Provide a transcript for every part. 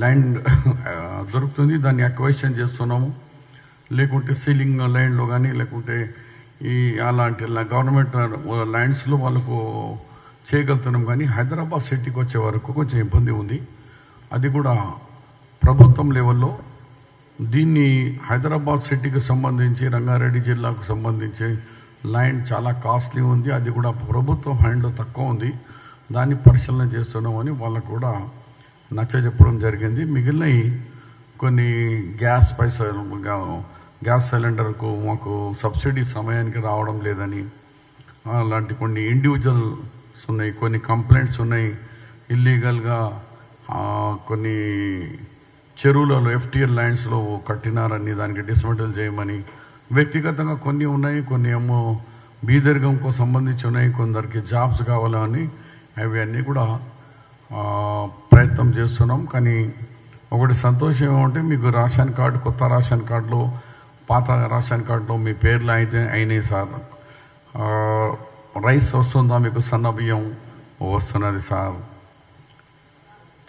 Land దొరుకుతుంది దాన్ని acquisition చేస్తున్నాము. లేకుంటే సీలింగ్ ల్యాండ్లో కానీ లేకుంటే ఈ అలాంటి గవర్నమెంట్ ల్యాండ్స్లో వాళ్ళకు చేయగలుగుతున్నాం కానీ హైదరాబాద్ సిటీకి వచ్చే వరకు కొంచెం ఇబ్బంది ఉంది. అది కూడా ప్రభుత్వం లెవెల్లో. దీన్ని హైదరాబాద్ సిటీకి సంబంధించి రంగారెడ్డి జిల్లాకు సంబంధించి ల్యాండ్ చాలా కాస్ట్లీ ఉంది. అది కూడా ప్రభుత్వం హ్యాండ్లో తక్కువ ఉంది. దాన్ని పరిశీలన చేస్తున్నామని వాళ్ళకు కూడా నచ్చ చెప్పడం జరిగింది. మిగిలినవి కొన్ని గ్యాస్ పైసలు గ్యాస్ సిలిండర్కు మాకు సబ్సిడీ సమయానికి రావడం లేదని అలాంటి కొన్ని ఇండివిజువల్స్ ఉన్నాయి కొన్ని కంప్లైంట్స్ ఉన్నాయి. ఇల్లీగల్గా కొన్ని చెరువులలో ఎఫ్టీఎల్ ల్యాండ్స్లో కట్టినారని దానికి డిస్మెంటల్ చేయమని వ్యక్తిగతంగా కొన్ని ఉన్నాయి కొన్ని ఏమో బీదర్గంకు సంబంధించి ఉన్నాయి కొందరికి జాబ్స్ కావాలని అవి అన్నీ కూడా ప్రయత్నం చేస్తున్నాం. కానీ ఒకటి సంతోషం ఏమంటే మీకు రేషన్ కార్డు కొత్త రేషన్ కార్డులో పాత రేషన్ కార్డులో మీ పేర్లు అయితే అయినాయి సార్. రైస్ వస్తుందా మీకు? సన్న బియ్యం వస్తున్నది సార్.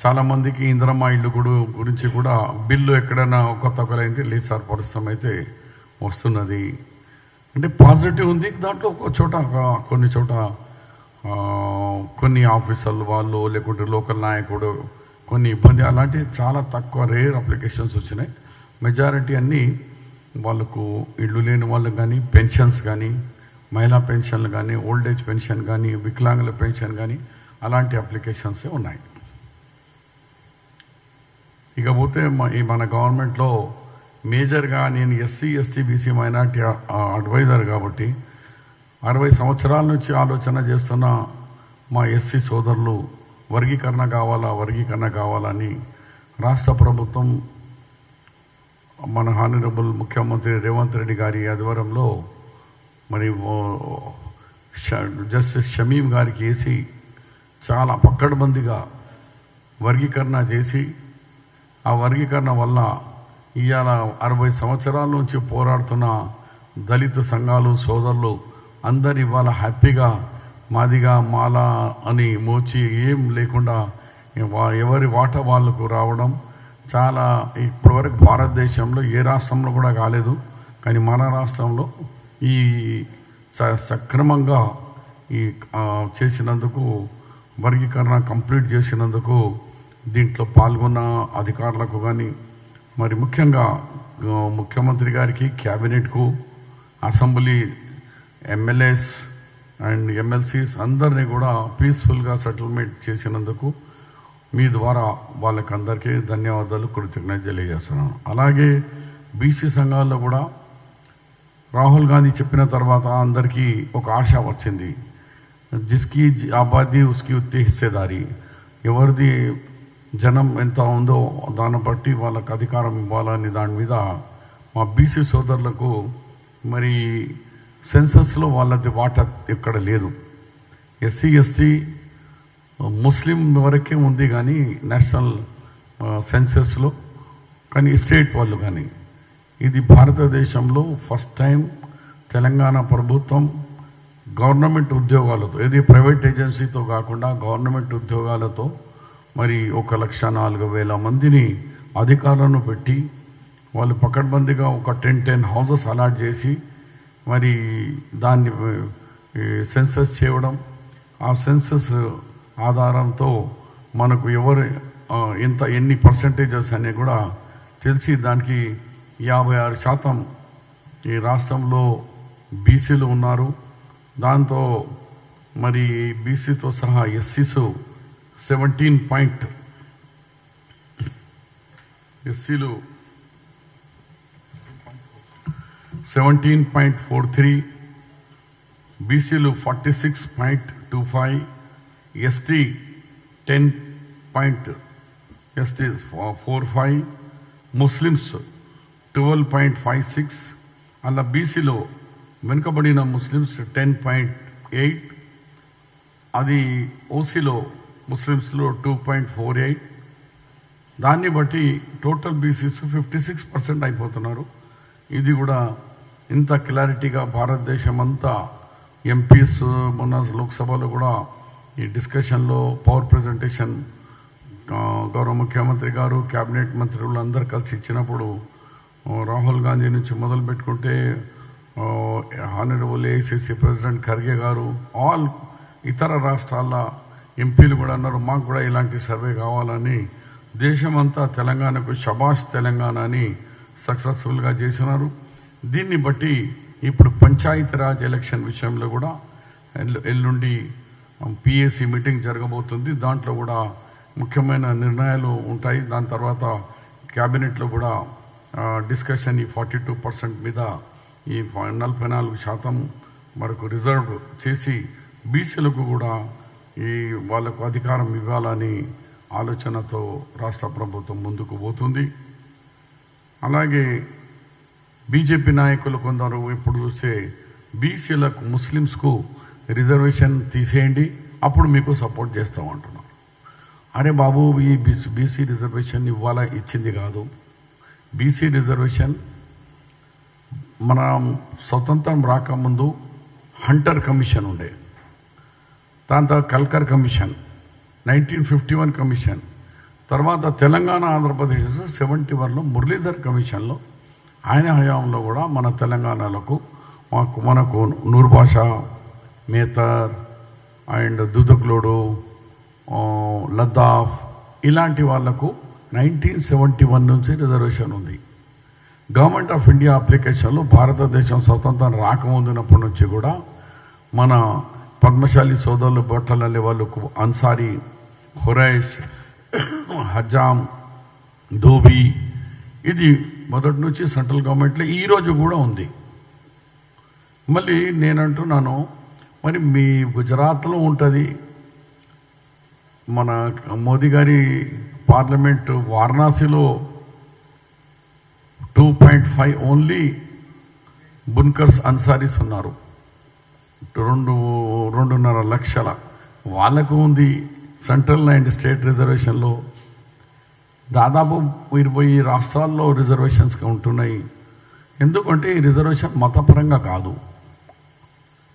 చాలామందికి ఇంద్రమ్మ ఇల్లు కూడా గురించి కూడా బిల్లు ఎక్కడైనా కొత్త ఒకరైంది లేదు సార్ పరిశ్రమ అయితే వస్తున్నది. అంటే పాజిటివ్ ఉంది. దాంట్లో ఒక చోట ఒక- కొన్ని చోట కొన్ని ఆఫీసర్లు వాళ్ళు లేకుంటే లోకల్ నాయకుడు కొన్ని ఇబ్బంది. అలాంటి చాలా తక్కువ రేర్ అప్లికేషన్స్ వచ్చినాయి. మెజారిటీ అన్నీ వాళ్ళకు ఇల్లు లేని వాళ్ళకి కానీ పెన్షన్స్ కానీ మహిళా పెన్షన్లు కానీ ఓల్డ్ ఏజ్ పెన్షన్ కానీ వికలాంగుల పెన్షన్ కానీ అలాంటి అప్లికేషన్సే ఉన్నాయి. ఇకపోతే ఈ మన గవర్నమెంట్లో మేజర్గా నేను SC ST BC minority advisor కాబట్టి అరవై సంవత్సరాల నుంచి ఆలోచన చేస్తున్న మా ఎస్సీ సోదరులు వర్గీకరణ కావాలా వర్గీకరణ కావాలని రాష్ట్ర ప్రభుత్వం మన హానరబుల్ ముఖ్యమంత్రి రేవంత్ రెడ్డి గారి ఆధ్వర్యంలో మరి ష- జస్టిస్ షమీం గారికి వేసి చాలా పక్కడబందిగా వర్గీకరణ చేసి ఆ వర్గీకరణ వల్ల ఇవాళ అరవై సంవత్సరాల నుంచి పోరాడుతున్న దళిత సంఘాలు సోదరులు అందరు ఇవాళ హ్యాపీగా మాదిగా మాల అని మోచి ఏం లేకుండా వా- ఎవరి వాట వాళ్ళకు రావడం చాలా ఇప్పటివరకు భారతదేశంలో ఏ రాష్ట్రంలో కూడా కాలేదు. కానీ మన రాష్ట్రంలో ఈ సక్రమంగా ఈ చేసినందుకు వర్గీకరణ కంప్లీట్ చేసినందుకు దీంట్లో పాల్గొన్న అధికారులకు కానీ మరి ముఖ్యంగా ముఖ్యమంత్రి గారికి క్యాబినెట్కు అసెంబ్లీ ఎమ్మెల్యేస్ అండ్ ఎమ్మెల్సీస్ అందరినీ కూడా పీస్ఫుల్గా సెటిల్మెంట్ చేసినందుకు మీ ద్వారా వాళ్ళకి అందరికీ ధన్యవాదాలు కృతజ్ఞత తెలియజేస్తున్నాను. అలాగే బీసీ సంఘాల్లో కూడా రాహుల్ గాంధీ చెప్పిన తర్వాత అందరికీ ఒక ఆశ వచ్చింది. జిస్కి జి- ఆబాదీ ఉస్కి ఉత్తే హిస్సేదారి ఎవరిది జనం ఎంత ఉందో దాన్ని బట్టి వాళ్ళకి అధికారం ఇవ్వాలని దాని మీద మా బీసీ సోదరులకు మరి సెన్సస్లో వాళ్ళది వాటా ఎక్కడ లేదు. ఎస్సీ ఎస్టీ ముస్లిం వరకే ఉంది కానీ నేషనల్ సెన్సస్లో కానీ స్టేట్ వాళ్ళు కానీ. ఇది భారతదేశంలో ఫస్ట్ టైం తెలంగాణ ప్రభుత్వం గవర్నమెంట్ ఉద్యోగాలతో ఇది ప్రైవేట్ ఏజెన్సీతో కాకుండా గవర్నమెంట్ ఉద్యోగాలతో మరి ఒక లక్ష నాలుగు వేల మందిని అధికారులను పెట్టి వాళ్ళు పకడ్బందీగా ఒక టెన్ టెన్ హౌసెస్ అలాట్ చేసి మరి దాన్ని సెన్సస్ చేయడం ఆ సెన్సస్ ఆధారంతో మనకు ఎవరు ఎంత ఎన్ని పర్సంటేజెస్ అని కూడా తెలిసి దానికి యాభై ఆరు శాతం ఈ రాష్ట్రంలో బీసీలు ఉన్నారు. దాంతో మరి బీసీతో సహా ఎస్సీస్ సెవెంటీన్ పాయింట్ ఎస్సీలు సెవెంటీన్ పాయింట్ ఫోర్ త్రీ బీసీలు forty six point two five ST ten point ST four five Muslims twelve point five six అలా బీసీలో వెనుకబడిన ముస్లిమ్స్ టెన్ పాయింట్ ఎయిట్ అది ఓసీలో ముస్లిమ్స్లో టూ పాయింట్ ఫోర్ ఎయిట్ దాన్ని బట్టి total BCs fifty six percent అయిపోతున్నారు. ఇది కూడా ఇంత క్లారిటీగా భారతదేశం అంతా ఎంపీస్ మొన్న లోక్సభలో కూడా ఈ డిస్కషన్లో పవర్ ప్రజెంటేషన్ గౌరవ ముఖ్యమంత్రి గారు కేబినెట్ మంత్రులు అందరు కలిసి ఇచ్చినప్పుడు రాహుల్ గాంధీ నుంచి మొదలు పెట్టుకుంటే హానరబుల్ ఏఐసిసి ప్రెసిడెంట్ ఖర్గే గారు ఆల్ ఇతర రాష్ట్రాల ఎంపీలు కూడా అన్నారు మాకు కూడా ఇలాంటి సర్వే కావాలని దేశమంతా తెలంగాణకు షబాష్ తెలంగాణ అని సక్సెస్ఫుల్గా చేసినారు. దీన్ని బట్టి ఇప్పుడు పంచాయతీరాజ్ ఎలక్షన్ విషయంలో కూడా ఎల్లు- ఎల్లుండి పిఎస్సి మీటింగ్ జరగబోతుంది. దాంట్లో కూడా ముఖ్యమైన నిర్ణయాలు ఉంటాయి. దాని తర్వాత క్యాబినెట్లో కూడా డిస్కషన్ ఈ ఫార్టీ టూ పర్సెంట్ మీద ఈ నలభై నాలుగు శాతం వరకు రిజర్వ్ చేసి బీసీలకు కూడా ఈ వాళ్ళకు అధికారం ఇవ్వాలని ఆలోచనతో రాష్ట్ర ప్రభుత్వం ముందుకు పోతుంది. అలాగే బీజేపీ నాయకులు కొందరు ఇప్పుడు చూస్తే బీసీలకు ముస్లిమ్స్కు రిజర్వేషన్ తీసేయండి అప్పుడు మీకు సపోర్ట్ చేస్తాం అంటున్నారు అరే బాబు ఈ బీసీ బీసీ రిజర్వేషన్ ఇవ్వాల? ఇచ్చింది కాదు. బీసీ రిజర్వేషన్ మన స్వతంత్రం రాకముందు హంటర్ కమిషన్ ఉండే. దాని తర్వాత Kalkar commission nineteen fifty one commission తర్వాత తెలంగాణ ఆంధ్రప్రదేశ్ సెవెంటీ వన్లో మురళీధర్ కమిషన్లో ఆయన హయాంలో కూడా మన తెలంగాణలకు మాకు మనకు నూరు మేతర్ అండ్ దుదక్లోడు లద్దాఫ్ ఇలాంటి వాళ్ళకు నైన్టీన్ సెవెంటీ వన్ నుంచి రిజర్వేషన్ ఉంది. గవర్నమెంట్ ఆఫ్ ఇండియా అప్లికేషన్లో భారతదేశం స్వతంత్రం రాకముందునప్పటి నుంచి కూడా మన పద్మశాలి సోదరులు బొట్టలల్లి వాళ్ళకు అన్సారీ హురైష్ హజాం ధోబీ ఇది మొదటి నుంచి సెంట్రల్ గవర్నమెంట్లో ఈ రోజు కూడా ఉంది. మళ్ళీ నేను అంటున్నాను మరి మీ గుజరాత్లో ఉంటుంది. మన మోదీ గారి పార్లమెంట్ వారణాసిలో two point five only బున్కర్స్ Ansaris ఉన్నారు. రెండు రెండున్నర లక్షల. వాళ్ళకు ఉంది సెంట్రల్ అండ్ స్టేట్ రిజర్వేషన్లో దాదాపు ఇరవై రాష్ట్రాల్లో రిజర్వేషన్స్గా ఉంటున్నాయి. ఎందుకంటే ఈ రిజర్వేషన్ మతపరంగా కాదు.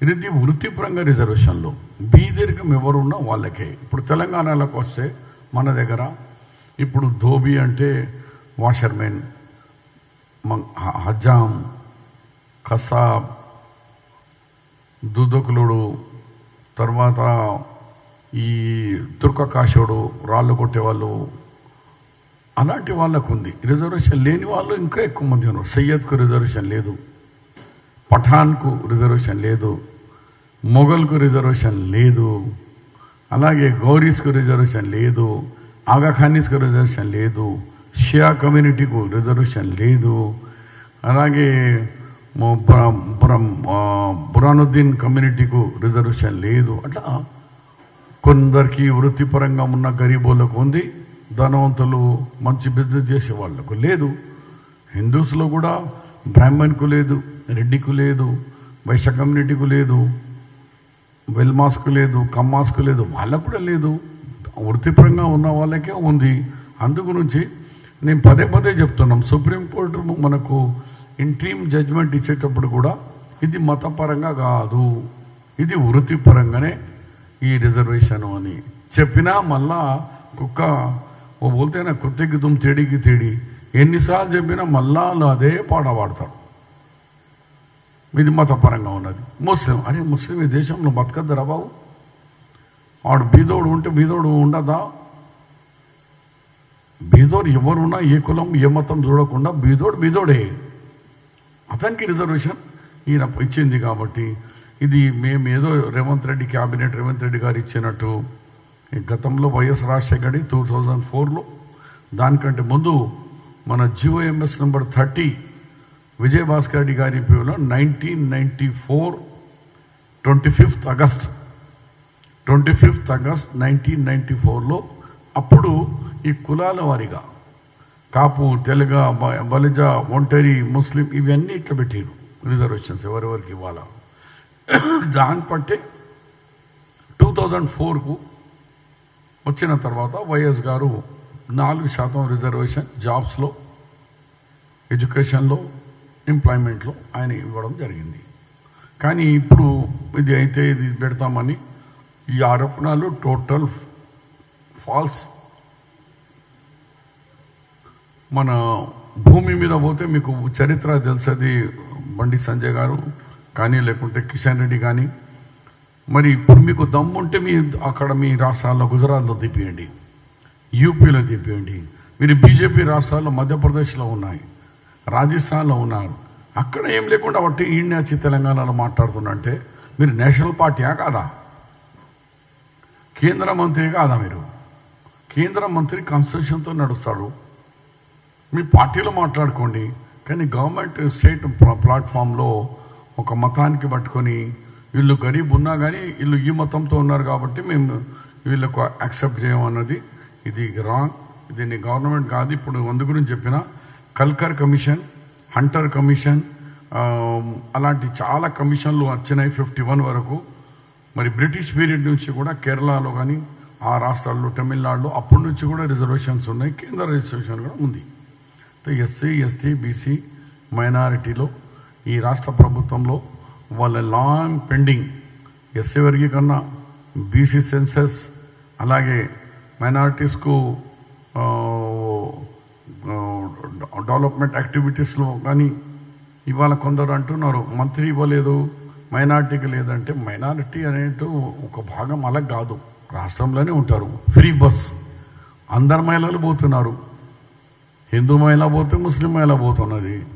ఇది వృత్తిపరంగా రిజర్వేషన్లు. బీదీర్ఘం ఎవరున్నా వాళ్ళకే. ఇప్పుడు తెలంగాణలోకి వస్తే మన దగ్గర ఇప్పుడు ధోబీ అంటే వాషర్మెన్ హజాం హ- కసాబ్ దుదకులుడు తర్వాత ఈ తుర్కకాశుడు రాళ్ళు కొట్టేవాళ్ళు అలాంటి వాళ్ళకు ఉంది రిజర్వేషన్ లేని వాళ్ళు ఇంకా ఎక్కువ మంది ఉన్నారు. సయ్యద్కు రిజర్వేషన్ లేదు. పఠాన్కు రిజర్వేషన్ లేదు. మొఘల్కు రిజర్వేషన్ లేదు. అలాగే గౌరీస్కు రిజర్వేషన్ లేదు. ఆగాఖానీస్కు రిజర్వేషన్ లేదు. షియా కమ్యూనిటీకు రిజర్వేషన్ లేదు. అలాగే బురానుద్దీన్ కమ్యూనిటీకు రిజర్వేషన్ లేదు. అట్లా కొందరికి వృత్తిపరంగా ఉన్న గరీబులకు ఉంది ధనవంతులు మంచి బిజినెస్ చేసే వాళ్ళకు లేదు. హిందూస్లో కూడా బ్రాహ్మణ్కు లేదు రెడ్డికు లేదు వైశ్య కమ్యూనిటీకు లేదు వెల్మాస్కు లేదు కమ్మాస్కు లేదు వాళ్ళకు కూడా లేదు. వృత్తిపరంగా ఉన్న వాళ్ళకే ఉంది. అందు గురించి నేను పదే పదే చెప్తున్నాం. సుప్రీంకోర్టు మనకు ఇంట్రీమ్ జడ్జ్మెంట్ ఇచ్చేటప్పుడు కూడా ఇది మతపరంగా కాదు. ఇది వృత్తిపరంగానే ఈ రిజర్వేషన్ అని చెప్పినా మళ్ళా కుక్క ఓ బోల్తేనా కుత్తకి తుమ్ తేడికి తేడి. ఎన్నిసార్లు చెప్పినా మళ్ళా అదే పాట పాడతారు. ఇది మతపరంగా ఉన్నది. ముస్లిం అరే ముస్లిం ఈ దేశంలో బతకద్దురా బాబు? వాడు బీదోడు ఉంటే బీదోడు ఉండదా? బీదోడు ఎవరున్నా ఏ కులం ఏ మతం చూడకుండా బీదోడు బీదోడే. అతనికి రిజర్వేషన్ ఈయన ఇచ్చింది కాబట్టి ఇది మేము ఏదో రేవంత్ రెడ్డి క్యాబినెట్ రేవంత్ రెడ్డి గారు ఇచ్చినట్టు గతంలో YS Rajasekhar Reddy two thousand ఫోర్లో దానికంటే ముందు మన GOMS number thirty Vijayabhaskar Reddy గారి పేరులో nineteen ninety four twenty fifth August. Twenty fifth August nineteen ninety ఫోర్లో అప్పుడు ఈ కులాల వారిగా కాపు తెలుగ బ- బలిజ ఒంటరి ముస్లిం ఇవన్నీ ఇట్లా పెట్టారు రిజర్వేషన్స్ ఎవరెవరికి ఇవ్వాలా. దాన్ని బట్టే టూ థౌజండ్ ఫోర్కు వచ్చిన తర్వాత వైఎస్ గారు నాలుగు శాతం రిజర్వేషన్ జాబ్స్లో ఎడ్యుకేషన్లో ఎంప్లాయ్మెంట్లో ఆయన ఇవ్వడం జరిగింది. కానీ ఇప్పుడు ఇది అయితే ఇది పెడతామని ఈ ఆరోపణలు టోటల్ ఫాల్స్. మన భూమి మీద పోతే మీకు చరిత్ర తెలుసది బండి సంజయ్ గారు కానీ లేకుంటే కిషన్ రెడ్డి కానీ మరి ఇప్పుడు మీకు దమ్ముంటే మీ అక్కడ మీ రాష్ట్రాల్లో గుజరాత్లో తిప్పేయండి. యూపీలో తిప్పేయండి. మీరు బీజేపీ రాష్ట్రాల్లో మధ్యప్రదేశ్లో ఉన్నాయి. రాజస్థాన్లో ఉన్నారు. అక్కడ ఏం లేకుండా బట్టి ఈయన తెలంగాణలో మాట్లాడుతున్నంటే మీరు నేషనల్ పార్టీయా కాదా? కేంద్ర మంత్రి కాదా మీరు? కేంద్ర మంత్రి కాన్స్టిట్యూషన్తో నడుస్తాడు. మీ పార్టీలో మాట్లాడుకోండి. కానీ గవర్నమెంట్ స్టేట్ ప్లా- ప్లాట్ఫామ్లో ఒక మతానికి పట్టుకొని వీళ్ళు గరీబ్ ఉన్నా కానీ వీళ్ళు ఈ మతంతో ఉన్నారు కాబట్టి మేము వీళ్ళకు యాక్సెప్ట్ చేయమన్నది ఇది రాంగ్. దీన్ని గవర్నమెంట్ కాదు ఇప్పుడు అందు గురించి చెప్పిన కల్కర్ కమిషన్ హంటర్ కమిషన్ అలాంటి చాలా కమిషన్లు వచ్చినాయి ఫిఫ్టీ వన్ వరకు. మరి బ్రిటిష్ పీరియడ్ నుంచి కూడా కేరళలో కానీ ఆ రాష్ట్రాల్లో తమిళనాడులో అప్పటి నుంచి కూడా రిజర్వేషన్స్ ఉన్నాయి కేంద్ర రిజర్వేషన్ కూడా ఉంది. ఎస్సీ ఎస్టీ బీసీ మైనారిటీలో ఈ రాష్ట్ర ప్రభుత్వంలో వాళ్ళ లాంగ్ పెండింగ్ ఎస్సీ వర్గీకరణ బీసీ సెన్సెస్ అలాగే మైనారిటీస్కు డెవలప్మెంట్ యాక్టివిటీస్లో కానీ ఇవాళ కొందరు అంటున్నారు మంత్రి ఇవ్వలేదు మైనారిటీకి లేదంటే మైనారిటీ అనేది ఒక భాగం అలా కాదు. రాష్ట్రంలోనే ఉంటారు. ఫ్రీ బస్ అందరు మహిళలు పోతున్నారు. హిందూ మహిళ పోతే ముస్లిం మహిళ పోతున్నది.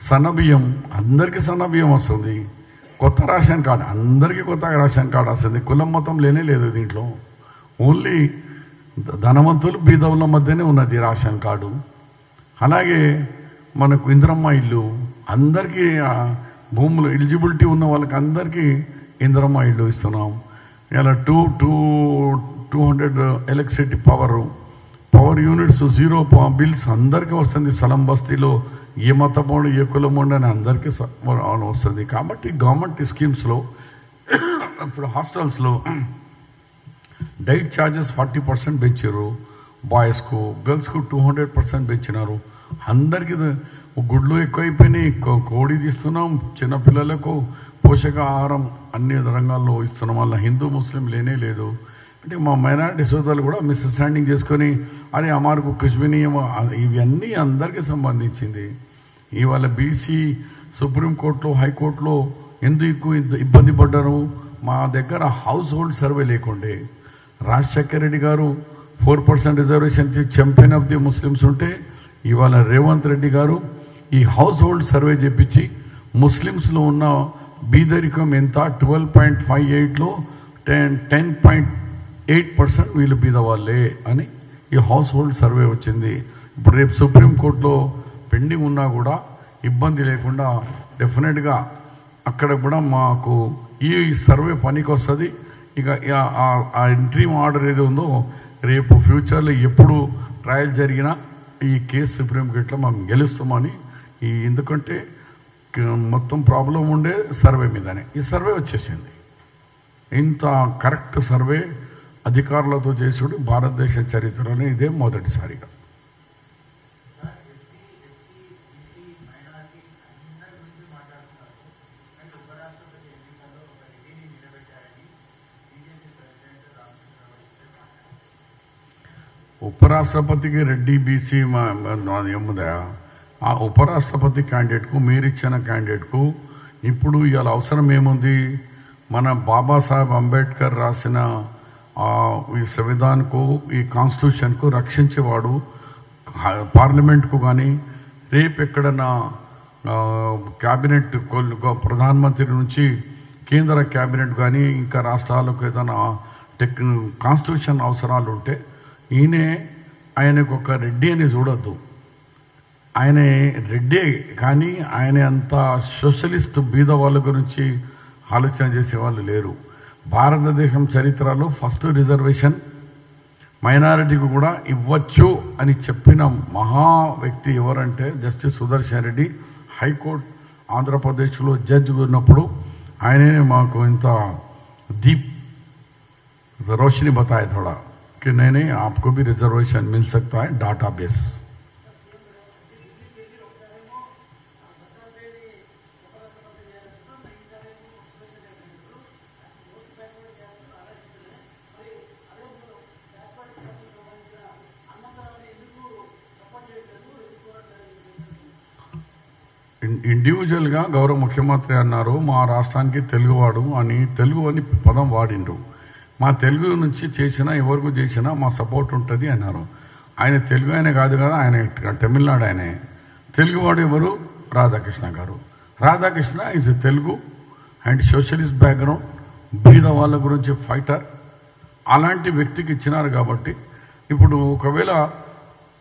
సన్నబియ్యం అందరికీ సన్నబియ్యం వస్తుంది. కొత్త రేషన్ కార్డు అందరికీ కొత్త రేషన్ కార్డు వస్తుంది కులం మతం లేనే లేదు దీంట్లో. ఓన్లీ ధనవంతులు బీదవుల మధ్యనే ఉన్నది రేషన్ కార్డు అలాగే మనకు ఇంద్రమ్మ ఇల్లు అందరికీ భూములు ఎలిజిబిలిటీ ఉన్న వాళ్ళకి అందరికీ ఇంద్రమ్మ ఇల్లు ఇస్తున్నాం. ఇలా two two two hundred electricity power power units zero ప- బిల్స్ అందరికీ వస్తుంది. స్థలం బస్తీలో ఏ మతమోడు ఏ కులమోడు అని అందరికీ స- వస్తుంది. కాబట్టి గవర్నమెంట్ స్కీమ్స్లో ఇప్పుడు హాస్టల్స్లో డైట్ ఛార్జెస్ ఫార్టీ పర్సెంట్ పెంచారు. బాయ్స్కు గర్ల్స్కు టూ హండ్రెడ్ పర్సెంట్ పెంచినారు. అందరికీ గుడ్లు ఎక్కువైపోయినాయి. కో- కోడి తీస్తున్నాం చిన్నపిల్లలకు పోషకాహారం అన్ని రంగాల్లో ఇస్తున్నాం. వల్ల హిందూ ముస్లిం లేనే లేదు. అంటే మా మైనారిటీ సోదరులు కూడా మిస్అండర్స్టాండింగ్ చేసుకొని అరే అమారకు కుష్మినీయం ఇవన్నీ అందరికీ సంబంధించింది. ఇవాళ బీసీ సుప్రీంకోర్టులో హైకోర్టులో ఎందుకు ఇంత ఇబ్బంది పడ్డారు? మా దగ్గర హౌస్ హోల్డ్ సర్వే లేకుండే. రాజశేఖర రెడ్డి గారు four percent reservation champion of the Muslims ఉంటే ఇవాళ రేవంత్ రెడ్డి గారు ఈ హౌస్ హోల్డ్ సర్వే చేపించి ముస్లిమ్స్లో ఉన్న బీదరికం ఎంత? ట్వెల్వ్ పాయింట్ ఫైవ్ ఎయిట్లో ten ten point eight percent వీళ్ళు బీద వాళ్ళే అని ఈ హౌస్ హోల్డ్ సర్వే వచ్చింది. ఇప్పుడు రేపు సుప్రీంకోర్టులో పెండింగ్ ఉన్నా కూడా ఇబ్బంది లేకుండా డెఫినెట్గా అక్కడ కూడా మాకు ఈ సర్వే పనికి వస్తుంది ఇక ఆ- ఇంట్రీమ్ ఆర్డర్ ఏది ఉందో రేపు ఫ్యూచర్లో ఎప్పుడు ట్రయల్ జరిగినా ఈ కేసు సుప్రీం కోర్టులో మనం గెలుస్తామని ఈ ఎందుకంటే మొత్తం ప్రాబ్లం ఉండే సర్వే మీదనే. ఈ సర్వే వచ్చేసింది. ఇంత కరెక్ట్ సర్వే అధికారులతో చేసుడు భారతదేశ చరిత్రలో ఇదే మొదటిసారిగా. ఉపరాష్ట్రపతికి రెడ్డి బీసీ మా- ఏముందా? ఆ ఉపరాష్ట్రపతి క్యాండిడేట్కు మీరిచ్చిన క్యాండిడేట్కు ఇప్పుడు ఇవాళ అవసరం ఏముంది? మన బాబాసాహెబ్ అంబేద్కర్ రాసిన ఈ సంవిధాన్కు ఈ కాన్స్టిట్యూషన్కు రక్షించేవాడు పార్లమెంట్కు కానీ రేపు ఎక్కడన్నా క్యాబినెట్ కొల్- ప్రధానమంత్రి నుంచి కేంద్ర క్యాబినెట్ కానీ ఇంకా రాష్ట్రాలకు ఏదైనా టెక్ కాన్స్టిట్యూషన్ అవసరాలు ఉంటే ఈయనే ఆయనకు ఒక రెడ్డి అని చూడొద్దు. ఆయన రెడ్డే కానీ ఆయన అంత సోషలిస్ట్ బీద వాళ్ళ గురించి ఆలోచన చేసే వాళ్ళు లేరు. భారతదేశం చరిత్రలో ఫస్ట్ రిజర్వేషన్ మైనారిటీకి కూడా ఇవ్వచ్చు అని చెప్పిన మహా వ్యక్తి ఎవరంటే జస్టిస్ సుదర్శన్ రెడ్డి హైకోర్టు ఆంధ్రప్రదేశ్లో జడ్జి ఉన్నప్పుడు ఆయనే మాకు ఇంత దీప్ रोशनी बताए थोड़ा कि नहीं नहीं आपको भी रिजर्वेशन मिल सकता है डाटा बेस ఇండివిజువల్గా గౌరవ ముఖ్యమంత్రి అన్నారు మా రాష్ట్రానికి తెలుగువాడు అని తెలుగు అని పదం వాడిండ్రు మా తెలుగు నుంచి చేసినా ఎవరికి చేసినా మా సపోర్ట్ ఉంటుంది అన్నారు. ఆయన తెలుగు ఆయన కాదు కదా ఆయన తమిళనాడు ఆయనే. తెలుగువాడు ఎవరు? రాధాకృష్ణ గారు. Radhakrishna is Telugu and socialist background బీద వాళ్ళ గురించి ఫైటర్ అలాంటి వ్యక్తికి ఇచ్చినారు కాబట్టి ఇప్పుడు ఒకవేళ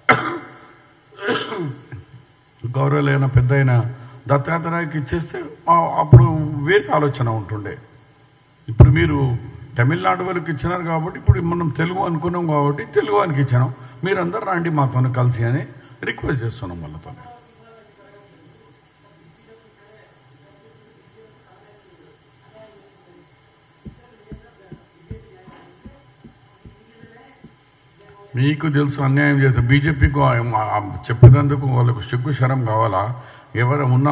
గౌరవలైన పెద్ద అయిన దత్తాత్రేయకి ఇచ్చేస్తే అప్పుడు వేరే ఆలోచన ఉంటుండే. ఇప్పుడు మీరు తమిళనాడు వాళ్ళకి ఇచ్చినారు కాబట్టి ఇప్పుడు మనం తెలుగు అనుకున్నాం కాబట్టి తెలుగు వానికి ఇచ్చినాం. మీరందరూ రండి మాతో కలిసి అని రిక్వెస్ట్ చేస్తున్నాం వాళ్ళతో. మీకు తెలుసు అన్యాయం చేస్తే బీజేపీకి చెప్పేందుకు వాళ్ళకు సిగ్గు శరం కావాలా? ఎవరు ఉన్న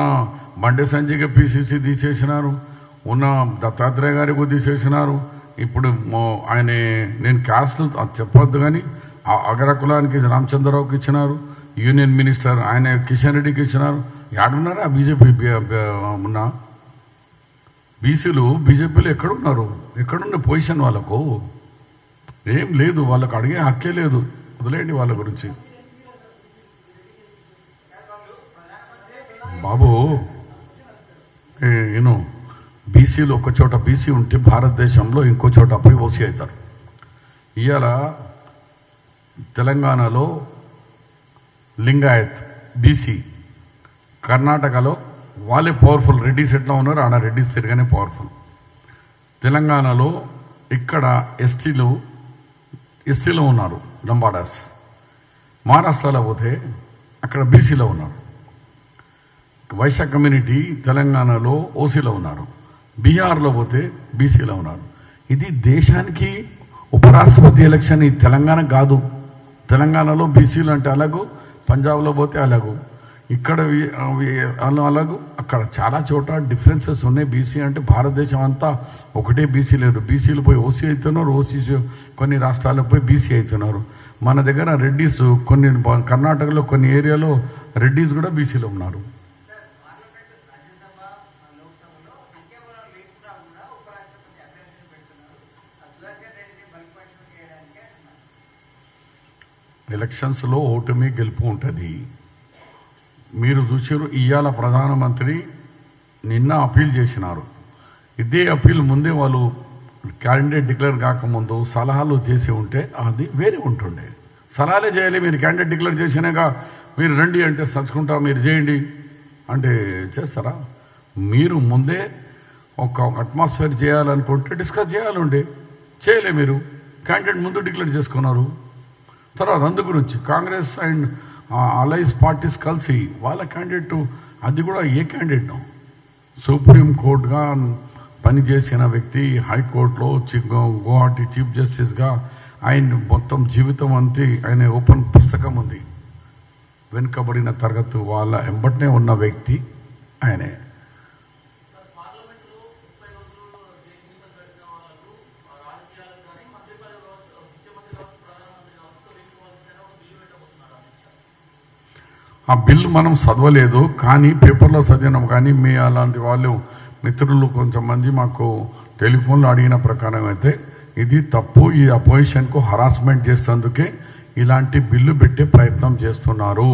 బండి సంజయ్కి పిసిసి తీసేసినారు ఉన్న దత్తాత్రేయ గారికి తీసేసినారు. ఇప్పుడు ఆయన నేను క్యాస్ట్ చెప్పొద్దు కానీ ఆ అగ్ర కులానికి రామచంద్రరావుకి ఇచ్చినారు యూనియన్ మినిస్టర్ ఆయన కిషన్ రెడ్డికి ఇచ్చినారు. ఎక్కడున్నారా బీజేపీ ఉన్న? బీసీలు బీజేపీలో ఎక్కడున్నారు? ఎక్కడున్న పొజిషన్ వాళ్ళకు? ఏం లేదు వాళ్ళకు అడిగే హక్కే లేదు. వదిలేయండి వాళ్ళ గురించి. బాబు నేను బీసీలు ఒక చోట బీసీ ఉంటే భారతదేశంలో ఇంకో చోట పోయి ఓసీ అవుతారు. ఇవాళ తెలంగాణలో లింగాయత్ బీసీ కర్ణాటకలో వాళ్ళే పవర్ఫుల్ రెడ్డిస్ ఎట్లా ఉన్నారు ఆడ రెడ్డిస్ తిరగానే పవర్ఫుల్. తెలంగాణలో ఇక్కడ ఎస్టీలు ఎస్టీలో ఉన్నారు లంబాడాస్. మహారాష్ట్రలో పోతే అక్కడ బీసీలో ఉన్నారు. వైశ్య కమ్యూనిటీ తెలంగాణలో ఓసీలో ఉన్నారు. బీహార్లో పోతే బీసీలో ఉన్నారు. ఇది దేశానికి ఉపరాష్ట్రపతి ఎలక్షన్ ఈ తెలంగాణ కాదు. తెలంగాణలో బీసీలు అంటే అలాగూ పంజాబ్లో పోతే అలాగూ ఇక్కడ వి- అలాగూ అక్కడ చాలా చోట డిఫరెన్సెస్ ఉన్నాయి. బీసీ అంటే భారతదేశం అంతా ఒకటే బీసీ లేదు. బీసీలు పోయి ఓసీ అవుతున్నారు ఓసీస్ కొన్ని రాష్ట్రాలకు పోయి బీసీ అవుతున్నారు మన దగ్గర రెడ్డీస్ కొన్ని కర్ణాటకలో కొన్ని ఏరియాలో రెడ్డీస్ కూడా బీసీలో ఉన్నారు పార్లమెంట్ రాజ్యసభ లోక్సభలో సంఖ్యాబలం లేకుండా కూడా ఉపరాష్ట్రపతి అభ్యర్థిని పెడుతున్నారు ఆ సుదర్శన్ రెడ్డిని బలిపశం చేయడానికి అంటున్నారు ఎలక్షన్స్లో ఓటమి గెలుపు ఉంటుంది. మీరు చూసారు ఇవాళ ప్రధానమంత్రి నిన్న అప్పీల్ చేసినారు. ఇదే అప్పీల్ ముందే వాళ్ళు క్యాండిడేట్ డిక్లేర్ కాకముందు సలహాలు చేసి ఉంటే అది వేరే ఉంటుండే. సలహాలే చేయాలి మీరు క్యాండిడేట్ డిక్లేర్ చేసినాక మీరు రండి అంటే సంచుకుంటా మీరు చేయండి అంటే చేస్తారా? మీరు ముందే ఒక అట్మాస్ఫియర్ చేయాలనుకుంటే డిస్కస్ చేయాలండి చేయలే మీరు. క్యాండిడేట్ ముందు డిక్లేర్ చేసుకున్నారు. తర్వాత అందు గురించి కాంగ్రెస్ అండ్ అలైస్ పార్టీస్ కలిసి వాళ్ళ క్యాండిడేట్ అది కూడా ఏ క్యాండిడేట్ సుప్రీం కోర్టుగా పనిచేసిన వ్యక్తి హైకోర్టులో చి- గువాహటి చీఫ్ జస్టిస్గా ఆయన మొత్తం జీవితం అంతే ఆయన ఓపెన్ పుస్తకం ఉంది. వెనుకబడిన తరగతి వాళ్ళ ఎంబటనే ఉన్న వ్యక్తి ఆయనే. ఆ బిల్లు మనం చదవలేదు కానీ పేపర్లో చదివినాం కానీ మీ అలాంటి వాళ్ళు మిత్రులు కొంతమంది మాకు టెలిఫోన్లో అడిగిన ప్రకారం అయితే ఇది తప్పు ఈ అపోజిషన్కు హరాస్మెంట్ చేసేందుకే ఇలాంటి బిల్లు పెట్టే ప్రయత్నం చేస్తున్నారు.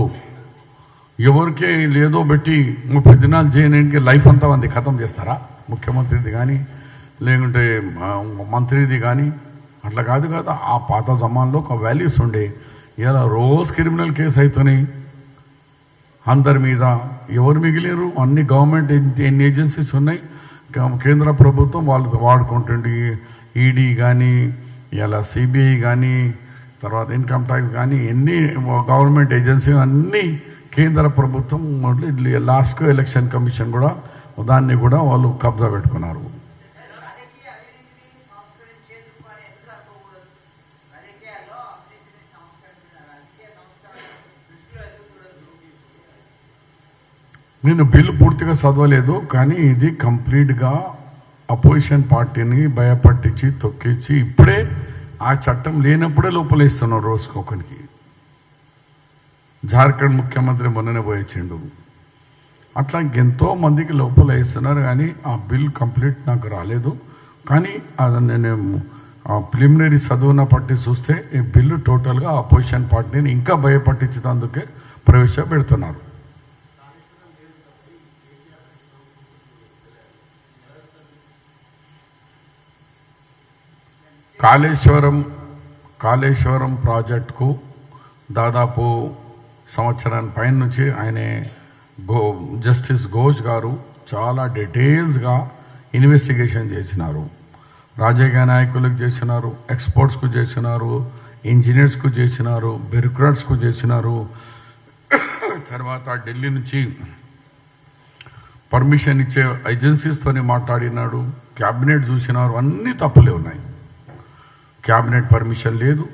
ఎవరికే లేదో పెట్టి ముప్పై దినాలు చేయడానికి లైఫ్ అంతా మంది ఖతం చేస్తారా? ముఖ్యమంత్రిది కానీ లేకుంటే మంత్రిది కానీ అట్లా కాదు కదా. ఆ పాత జమాన్లో ఒక వాల్యూస్ ఉండే. ఇలా రోజు క్రిమినల్ కేసు అవుతున్నాయి అందరి మీద ఎవరు మిగిలేరు? అన్ని గవర్నమెంట్ ఎన్ని ఏజెన్సీస్ ఉన్నాయి? కేంద్ర ప్రభుత్వం వాళ్ళు వాడుకుంటుంది. ఈడీ కానీ ఇలా సిబిఐ కానీ తర్వాత ఇన్కమ్ ట్యాక్స్ కానీ ఎన్ని గవర్నమెంట్ ఏజెన్సీ అన్నీ కేంద్ర ప్రభుత్వం లాస్ట్కు ఎలక్షన్ కమిషన్ కూడా దాన్ని కూడా వాళ్ళు కబ్జా పెట్టుకున్నారు. నేను బిల్లు పూర్తిగా చదవలేదు కానీ ఇది కంప్లీట్గా అపోజిషన్ పార్టీని భయపట్టించి తొక్కించి ఇప్పుడే ఆ చట్టం లేనప్పుడే లోపలేస్తున్నారు రోజుకొకరికి జార్ఖండ్ ముఖ్యమంత్రి మొన్ననే పోయించిండు. అట్లా ఎంతో మందికి లోపల వేస్తున్నారు కానీ ఆ బిల్ కంప్లీట్ నాకు రాలేదు. కానీ అది నేను ఆ ప్రిలిమినరీ చదువున పట్టి చూస్తే ఈ బిల్లు టోటల్గా అపోజిషన్ పార్టీని ఇంకా భయపట్టించినందుకే ప్రవేశపెడుతున్నారు. కాళేశ్వరం కాళేశ్వరం ప్రాజెక్టుకు దాదాపు సంవత్సరాన్ని పైన నుంచి ఆయన గో జస్టిస్ ఘోష్ గారు చాలా డీటెయిల్స్గా ఇన్వెస్టిగేషన్ చేసినారు. రాజకీయ నాయకులకు చేసినారు ఎక్స్పర్ట్స్కు చేసినారు ఇంజనీర్స్కు చేసినారు బ్యూరోక్రాట్స్కు చేసినారు. తర్వాత ఢిల్లీ నుంచి పర్మిషన్ ఇచ్చే ఏజెన్సీస్తోని మాట్లాడినాడు క్యాబినెట్ చూసినారు అన్నీ తప్పులే ఉన్నాయి. క్యాబినెట్ పర్మిషన్ లేదు.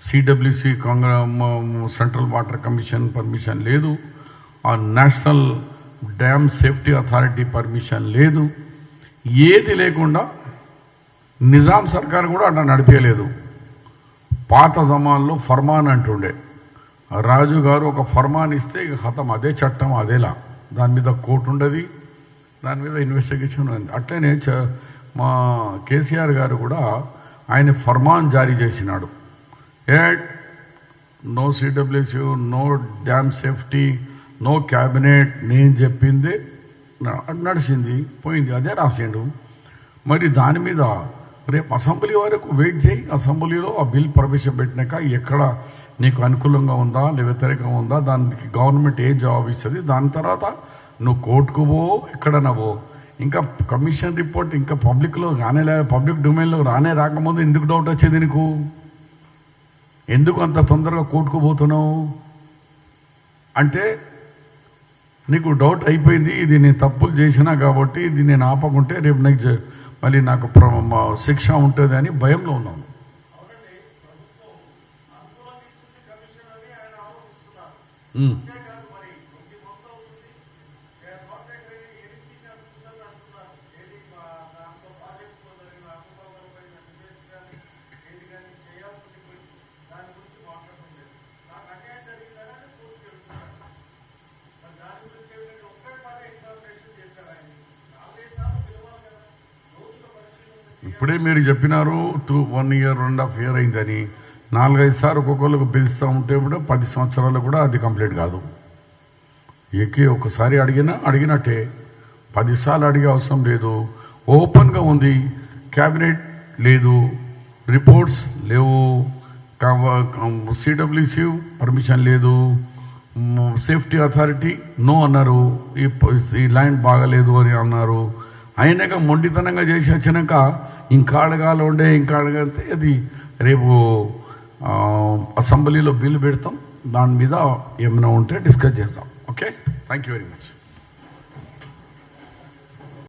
CWC Congress central water commission permission లేదు. ఆ national dam safety authority permission లేదు. ఏది లేకుండా నిజాం సర్కార్ కూడా అట్లా నడిపేయలేదు. పాత జమాన్లో ఫర్మాన్ అంటుండే. రాజు గారు ఒక ఫర్మాన్ ఇస్తే ఇక హతం అదే చట్టం అదేలా. దాని మీద కోర్టు ఉండదు. దాని మీద ఇన్వెస్టిగేషన్ ఉంది అట్లనే చ- మా కేసీఆర్ గారు కూడా ఆయన ఫర్మాన్ జారీ చేసినాడు. At no CWC no dam safety no cabinet నేను చెప్పింది నడిచింది పోయింది అదే రాసిండు. మరి దాని మీద రేపు అసెంబ్లీ వరకు వెయిట్ చేయి. అసెంబ్లీలో ఆ బిల్ ప్రవేశపెట్టినాక ఎక్కడ నీకు అనుకూలంగా ఉందా వ్యతిరేకంగా ఉందా దానికి గవర్నమెంట్ ఏ జవాబు ఇస్తుంది దాని తర్వాత నువ్వు కోర్టుకు పో ఎక్కడన్నా పో. ఇంకా కమిషన్ రిపోర్ట్ ఇంకా పబ్లిక్లో రానే లే పబ్లిక్ డొమైన్లో రానే రాకముందు ఎందుకు డౌట్ వచ్చేది నీకు? ఎందుకు అంత తొందరగా కోర్టుకు పోతున్నావు? అంటే నీకు డౌట్ అయిపోయింది ఇది నేను తప్పులు చేసినా కాబట్టి ఇది నేను ఆపకుంటే రేపు నెక్స్ట్ మళ్ళీ నాకు శిక్ష ఉంటుంది అని భయంలో ఉన్నాను ప్రభుత్వం అనుకూలంగా ఇచ్చింది కమిషన్ అని ఆయన ఆరోపిస్తున్నారు ఉమ్. అంతేకాదు మరి కొద్ది మంత్స్ అవుతుంది కాంట్రాక్ట్ ఎడిటింగ్ అడుగుతుందని అంటున్నారు ఏది మా దాంట్లో ప్రాజెక్ట్స్లో జరిగిన అకుపాలపై కేసు కానీ ఏది కానీ చేయాల్సింది పోయి దాని గురించి మాట్లాడుతుంది నాకు అన్యాయం జరిగిందని ఆయన కోర్టుకు వెళ్తున్నారు మరి దాని గురించి ఏమిటంటే ఒకేసారి ఎగ్జామినేషన్ చేశారు ఆయన నాలుగైదు సార్లు పిలవాలి కదా లోతుల పరిశీలన చేయాలి. ఇప్పుడే మీరు చెప్పినారు టూ వన్ ఇయర్ రెండు హాఫ్ ఇయర్ అయిందని. నాలుగైదు సార్లు ఒక్కొక్కరికి పిలుస్తూ ఉంటే కూడా పది సంవత్సరాలు కూడా అది కంప్లీట్ కాదు. ఎక్కి ఒకసారి అడిగినా అడిగినట్టే. పదిసార్లు అడిగే అవసరం లేదు. ఓపెన్గా ఉంది. క్యాబినెట్ లేదు. రిపోర్ట్స్ లేవు. సిడబ్ల్యూసి పర్మిషన్ లేదు. సేఫ్టీ అథారిటీ నో అన్నారు. ఈ ఈ ల్యాండ్ బాగలేదు అని అన్నారు. అయినాక మొండితనంగా చేసి వచ్చినాక ఇంకా అడగాలి ఉండే ఇంకా అడగంటే అది రేపు అసెంబ్లీలో బిల్లు పెడతాం. దాని మీద ఏమైనా ఉంటే డిస్కస్ చేస్తాం. Okay? Thank you very much